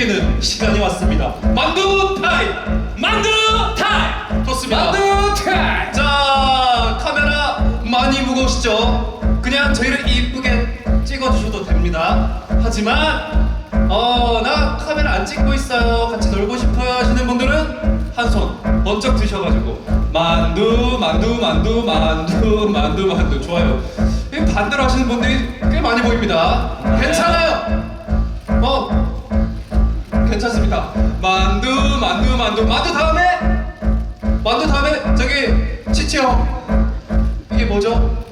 즐기는 시간이 왔습니다. 만두 타임! 만두 타임! 좋습니다. 만두 타임! 자 카메라 많이 무거우시죠? 그냥 저희를 이쁘게 찍어주셔도 됩니다. 하지만 어 나 카메라 안 찍고 있어요. 같이 놀고 싶어요 하시는 분들은 한 손 번쩍 드셔가지고 만두 만두 만두 만두 만두 만두 좋아요. 이 반대로 하시는 분들이 꽤 많이 보입니다. 괜찮아요. 어 괜찮습니다. 만두 만두 만두. 만두 다음에 만두 다음에 저기 치치 형 이게 뭐죠?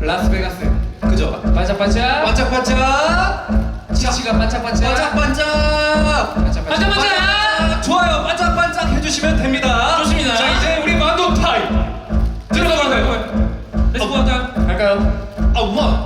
라스베가스. 그죠? 반짝반짝. 반짝반짝. 치치가 반짝반짝. 반짝반짝. 반짝반짝. 반짝반짝. 좋아요. 반짝반짝 해주시면 됩니다. 좋습니다. 자 이제 우리 만두 타임. 들어가볼까요? 렛츠고 하자 갈까요? 아 원, 아,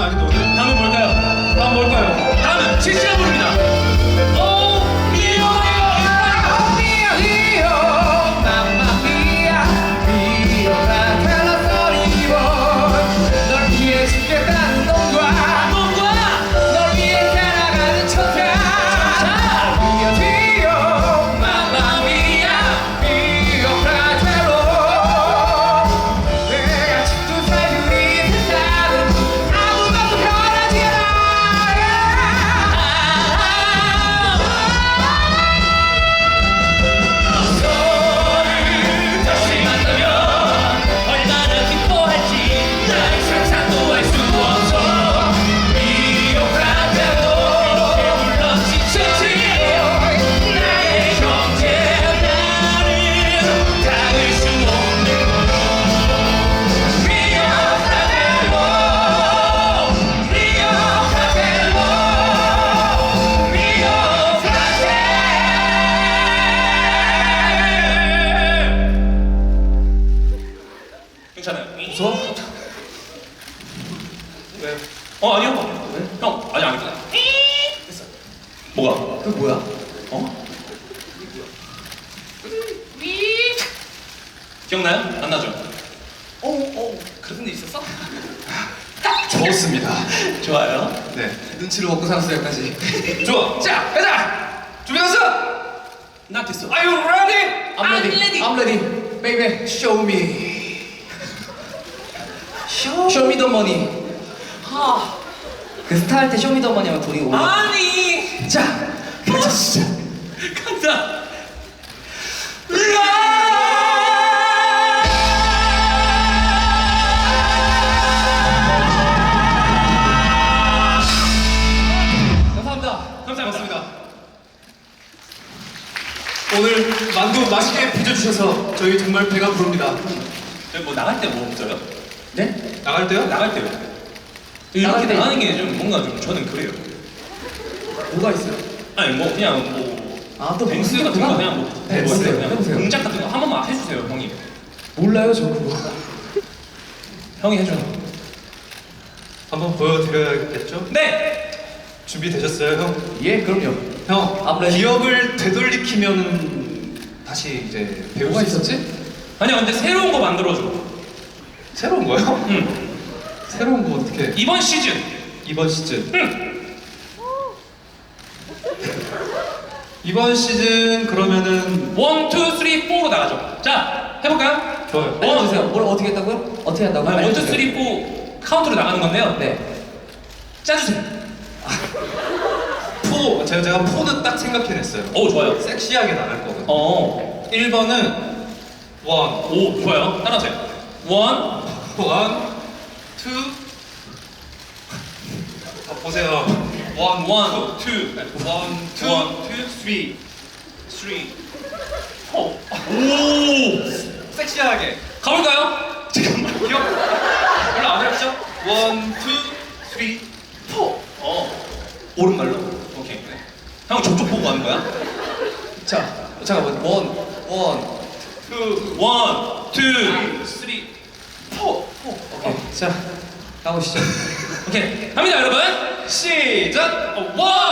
아닌데 오늘 다음은 뭘까요? 다음 뭘까요? 다음은 부릅 무서워? 왜? 어 아니요. 왜? 형 아직 안 했잖아. 됐어. 뭐가? 그 뭐야? 어? 기억나요? 안 나죠? 어, 어 그런 일 있었어? 좋습니다 좋아요. 네 눈치를 먹고 살았어 여기까지 좋아 자 가자 준비됐어? 나 됐어. Are you ready? I'm ready I'm ready Baby show me The money 그 스타 할 때 쇼미더머니 하면 돈이 오르 아니. 자 가자 진짜 간다. 감사합니다 감사합니다. 오늘 만두 맛있게 빚어주셔서 저희 정말 배가 부릅니다 저희 뭐 나갈 때 뭐 없어요? 네? 나갈 때요? 나갈 때요. 이렇게 나갈 때- 나가는 게 좀 뭔가 좀 저는 그래요. 뭐가 있어요? 아니 뭐 그냥 뭐 아또 벤스 같은 거 그냥 뭐 벤스 뭐 그냥 해보세요 동작 같은 거 한 번만 해주세요 형이. 몰라요 저 그거 형이 해줘. 한번 보여드려야겠죠? 네. 준비되셨어요 형? 예 그럼요 형 아무래도- 기억을 되돌리키면 다시 이제 배우고 뭐가 있었지? 아니야 근데 새로운 거 만들어줘. 새로운 거요? 응. 새로운 거 어떻게 이번 시즌. 이번 시즌 응. 이번 시즌 그러면은 원, 투, 쓰리, 포로 나가죠. 자 해볼까요? 좋아요 원, 알려주세요 뭘 어떻게 했다고요? 어떻게 한다고요? 원, 투, 알려주세요. 쓰리, 포 카운트로 나가는 건데요. 네 짜주세요. 포 제가 제가 포는 딱 생각해냈어요. 오 좋아요. 섹시하게 나갈 거거든. 어. 1번은 원, 오 좋아요. 따라하세요. 원. 원, 투. 아, 보세요. 원, 원, 투, 원, 투, 원. 투, 쓰리, 쓰리. 오. 섹시하게. 가볼까요? 잠깐만 기억 별로 안 어렵죠? 원, 투, 쓰리, 포. 어. 오른발로. 오케이. 형 저쪽 보고 가는 거야? 자, 잠깐만. 원, 원, 투, 원, 투, 쓰리. 자, 가보시죠. 오케이. 갑니다 여러분. 시작. 원, 투, 쓰리, 포.